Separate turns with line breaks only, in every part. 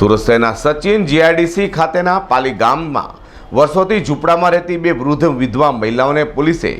સુરત શહેરના સચિન જીઆઈડીસી ખાતેના પાલી ગામમાં વર્ષોથી ઝૂંપડામાં રહેતી બે વૃદ્ધ વિધવા મહિલાઓને પોલીસે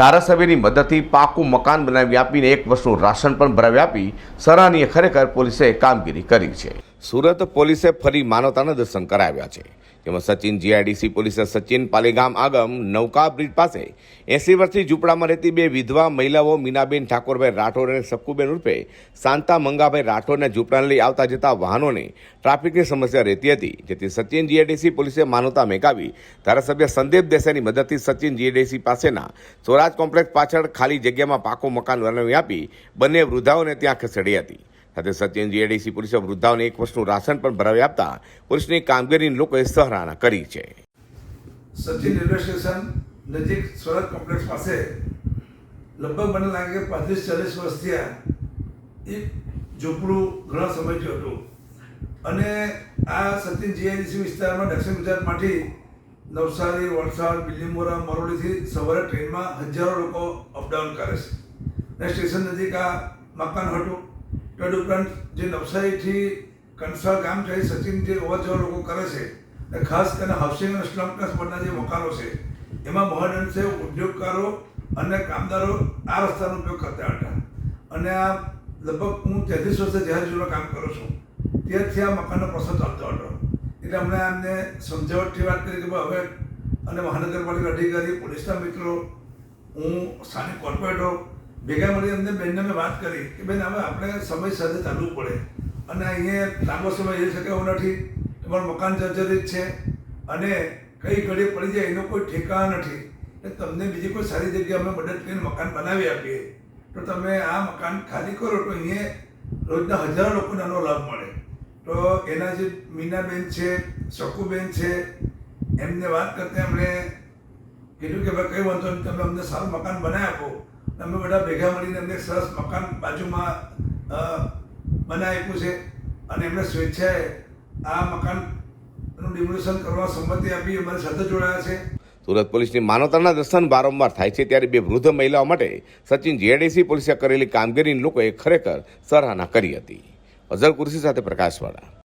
ધારાસભ્યની મદદથી પાકું મકાન બનાવી આપીને એક વર્ષનું રાશન પણ ભરાવી આપી સરાહનીય ખરેખર પોલીસે કામગીરી કરી છે. સુરત પોલીસે ફરી માનવતાના દર્શન કરાવ્યા છે. જેમાં સચિન જીઆઈડીસી પોલીસે સચિન પાલીગામ આગમ નૌકા બ્રિજ પાસે એસી વર્ષથી ઝૂંપડામાં રહેતી બે વિધવા મહિલાઓ મીનાબેન ઠાકોરભાઈ રાઠોડ અને સક્કુબેન ઉર્ફે શાંતા મંગાભાઈ રાઠોડને ઝૂંપડાને લઈ આવતા જતા વાહનોને ટ્રાફિકની સમસ્યા રહેતી હતી, જેથી સચિન જીઆઈડીસી પોલીસે માનવતા મેકાવી ધારાસભ્ય સંદીપ દેસાઈની મદદથી સચિન જીઆઈડીસી પાસેના સ્વરાજ કોમ્પ્લેક્સ પાછળ ખાલી જગ્યામાં પાકો મકાન બનાવી આપી બંને વૃદ્ધાઓને ત્યાં ખસેડી હતી. સાથે સચિન જીઆઈડીસી પોલીસે વૃદ્ધાઓને એક વર્ષનું રાશન પણ ભરાવી આપતા પોલીસની કામગીરીની લોકોએ સરાહના કરી છે.
સચિન રેલવે સ્ટેશન નજીક સુરત કોમ્પ્લેક્સ પાસે લગભગ મને લાગે કે પાંત્રીસ ચાલીસ વર્ષ થયા એક ઝૂંપડું ઘણા સમયથી હતું. અને આ સચિન જીઆઈડીસી વિસ્તારમાં દક્ષિણ ગુજરાતમાંથી નવસારી, વલસાડ, બિલીમોરા મરોડીથી સવારે ટ્રેનમાં હજારો લોકો અપડાઉન કરે છે. અને સ્ટેશન નજીક આ મકાન હતું. તદુપરાંત જે નવસારીથી કંસાળ ગામ જઈ સચિન જે અવર જવર લોકો કરે છે, અને ખાસ કરીને હાઉસિંગ અને સ્લમ ક્લાસ પરના જે મકાનો છે, એમાં મહદઅંશે ઉદ્યોગકારો અને કામદારો આ રસ્તાનો ઉપયોગ કરતા હતા. અને આ લગભગ હું તેત્રીસ વર્ષે જ્યારે જૂનો કામ કરું છું. ત્યારથી આ મકાનનો પ્રશ્ન ચાલતો હતો. એટલે અમને અમને સમજાવટથી વાત કરી કે હવે અને મહાનગરપાલિકા અધિકારી, પોલીસના મિત્રો, હું સ્થાનિક કોર્પોરેટરો ભેગા મળી અમને બેનને વાત કરી કે બેન, હવે આપણે સમય સાથે ચાલવું પડે. અને અહીંયા લાંબો સમય રહી શકે એવું નથી. તમારું મકાન જર્જરિત છે અને કઈ ઘડી પડી જાય એનો કોઈ ઠેકા નથી. એટલે તમને બીજી કોઈ સારી જગ્યાએ અમે મદદ કરીને મકાન બનાવી આપીએ. તો તમે આ મકાન ખાલી કરો તો અહીંયા રોજના હજારો લોકોને આનો લાભ મળે. તો એના જે મીનાબેન છે, શકુબેન છે, એમને વાત કરતા એમણે કીધું કે ભાઈ કઈ વાંધો નહીં, તમે અમને સારું મકાન બનાવી આપો. અમે બધા ભેગા મળીને એમને સરસ મકાન બાજુમાં બનાવી આપ્યું છે અને એમને સ્વેચ્છાએ આ મકાનનું ડિમોલિશન કરવા સંમતિ આપી, અમારી સાથે જોડાયા છે.
સુરત પોલીસની માનવતાના દર્શન વારંવાર થાય છે ત્યારે બે વૃદ્ધ મહિલાઓ માટે સચિન જીએડીસી પોલીસે કરેલી કામગીરીની લોકોએ ખરેખર સરાહના કરી હતી. અઝર કુર્સી સાથે પ્રકાશવાળા.